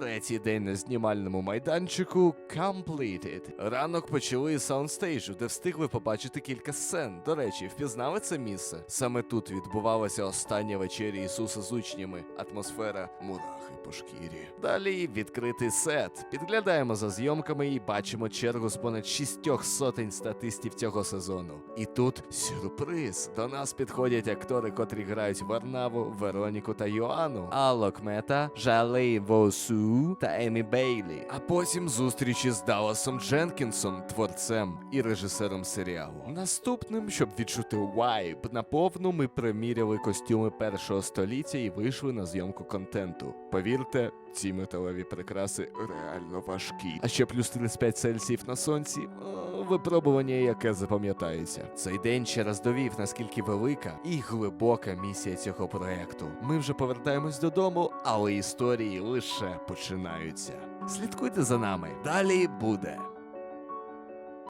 Третій день на знімальному майданчику completed. Ранок почали із саундстейджу, де встигли побачити кілька сцен. До речі, впізнали це місце? Саме тут відбувалася остання вечеря Ісуса з учнями. Атмосфера мурахи по шкірі. Далі відкритий сет. Підглядаємо за зйомками і бачимо чергу з понад шістьох сотень статистів цього сезону. І тут сюрприз. До нас підходять актори, котрі грають Варнаву, Вероніку та Йоанну, Алок Мета, Жалей Восу та Емі Бейлі. А потім зустрічі з Далласом Дженкінсом, творцем і режисером серіалу. Наступним, щоб відчути вайб, наповну ми приміряли костюми першого століття і вийшли на зйомку контенту. Повірте, ці металеві прикраси реально важкі. А ще плюс 35 Цельсіїв на сонці. Випробування, яке запам'ятається. Цей день ще раз довів, наскільки велика і глибока місія цього проекту. Ми вже повертаємось додому, але історії лише починаються. Слідкуйте за нами. Далі буде.